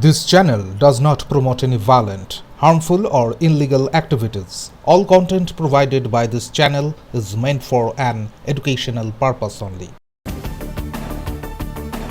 This channel does not promote any violent, harmful, or illegal activities. All content provided by this channel is meant for an educational purpose only.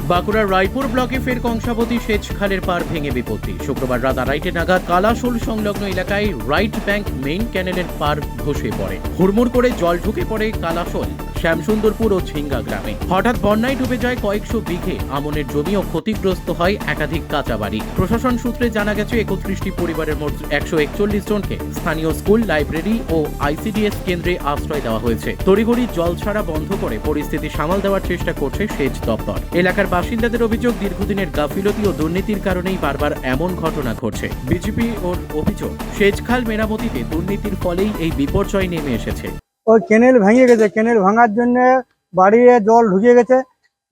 বাঁকুড়ার রায়পুর ব্লকে ফের কংসাবতী সেচ খালের পার ভেঙে বিপত্তি শুক্রবার রাত আড়াইটে নাগাদ কালাশোল সংলগ্ন এলাকায় রাইট ব্যাংক মেইন ক্যানেলের পার ধসে পড়ে হুড়মুড় করে জল ঢুকে পড়ে কালাশোল শ্যামসুন্দরপুর ও ঝিঙ্গা গ্রামে। হঠাৎ বন্যায় ডুবে যায় কয়েকশো বিঘে। আমনের জমি ও ক্ষতিগ্রস্ত হয় একাধিক কাঁচা বাড়ি। প্রশাসন সূত্রে জানা গেছে, একত্রিশটি পরিবারের মোট একশো একচল্লিশ জনকে স্থানীয় স্কুল, লাইব্রেরি ও আইসিডিএস কেন্দ্রে আশ্রয় দেওয়া হয়েছে। তড়িঘড়ি জল ছাড়া বন্ধ করে পরিস্থিতি সামাল দেওয়ার চেষ্টা করছে সেচ দপ্তর। এলাকার বাসিন্দাদের অভিযোগ, দীর্ঘদিনের গাফিলতি ও দুর্নীতির কারণেই বারবার এমন ঘটনা ঘটছে। বিজেপি ওর অভিযোগ, সেচ খাল মেরামতিতে দুর্নীতির ফলেই এই বিপর্যয় নেমে এসেছে। ওই কেনেল ভেঙে গেছে। কেনেল ভাঙার জন্য বাড়িতে জল ঢুকে গেছে।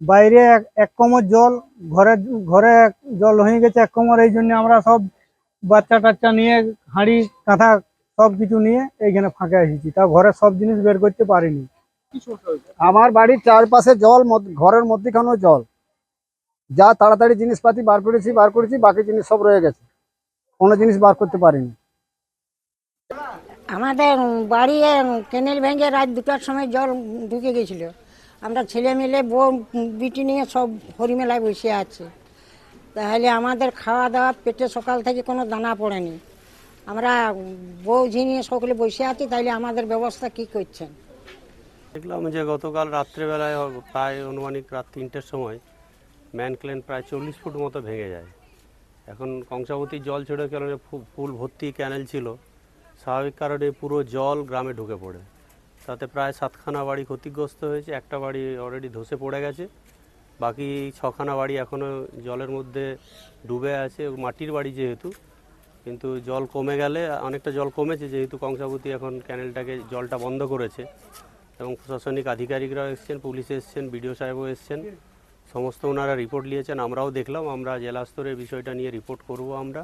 বাইরে এক কোমর জল ঘরে ঘরে জল হয়ে গেছে এক কোমর। এই জন্য আমরা সব বাচ্চা টাচ্চা নিয়ে হাঁড়ি কাঁথা সব কিছু নিয়ে এইখানে ফাঁকে এসেছি। তা ঘরে সব জিনিস বের করতে পারিনি। আমার বাড়ির চারপাশে জল ঘরের মধ্যখানেও জল। যা তাড়াতাড়ি জিনিসপাতি বার করেছি বার করেছি বাকি জিনিস সব রয়ে গেছে। কোনো জিনিস বার করতে পারিনি। আমাদের বাড়ি কেনেল ভেঙে রাত দুটার সময় জল ঢুকে গেছিল। আমরা ছেলে মেলে বউ, বিটি নিয়ে সব হরিমেলায় বসে আছে। তাহলে আমাদের খাওয়া দাওয়া পেটে সকাল থেকে কোনো দানা পড়েনি। আমরা বউ ঝিনিয়ে সকলে বসে আছি, তাইলে আমাদের ব্যবস্থা কি করছেন? দেখলাম যে গতকাল রাত্রেবেলায় প্রায় অনুমানিক রাত তিনটের সময় ম্যানক্লেন প্রায় চল্লিশ ফুট মতো ভেঙে যায়। এখন কংসাবতীর জল ছেড়ে কেন ফুল ভর্তি ক্যানেল ছিল স্বাভাবিক কারণে পুরো জল গ্রামে ঢুকে পড়ে। তাতে প্রায় সাতখানা বাড়ি ক্ষতিগ্রস্ত হয়েছে, একটা বাড়ি অলরেডি ধসে পড়ে গেছে। বাকি ছখানা বাড়ি এখনও জলের মধ্যে ডুবে আছে, মাটির বাড়ি যেহেতু। কিন্তু জল কমে গেলে, অনেকটা জল কমেছে, যেহেতু কংসাবতী এখন ক্যানেলটাকে, জলটা বন্ধ করেছে। এবং প্রশাসনিক আধিকারিকরাও এসছেন, পুলিশ এসছেন, বিডিও সাহেবও এসছেন। সমস্ত ওনারা রিপোর্ট নিয়েছেন, আমরাও দেখলাম। আমরা জেলা স্তরে বিষয়টা নিয়ে রিপোর্ট করব আমরা।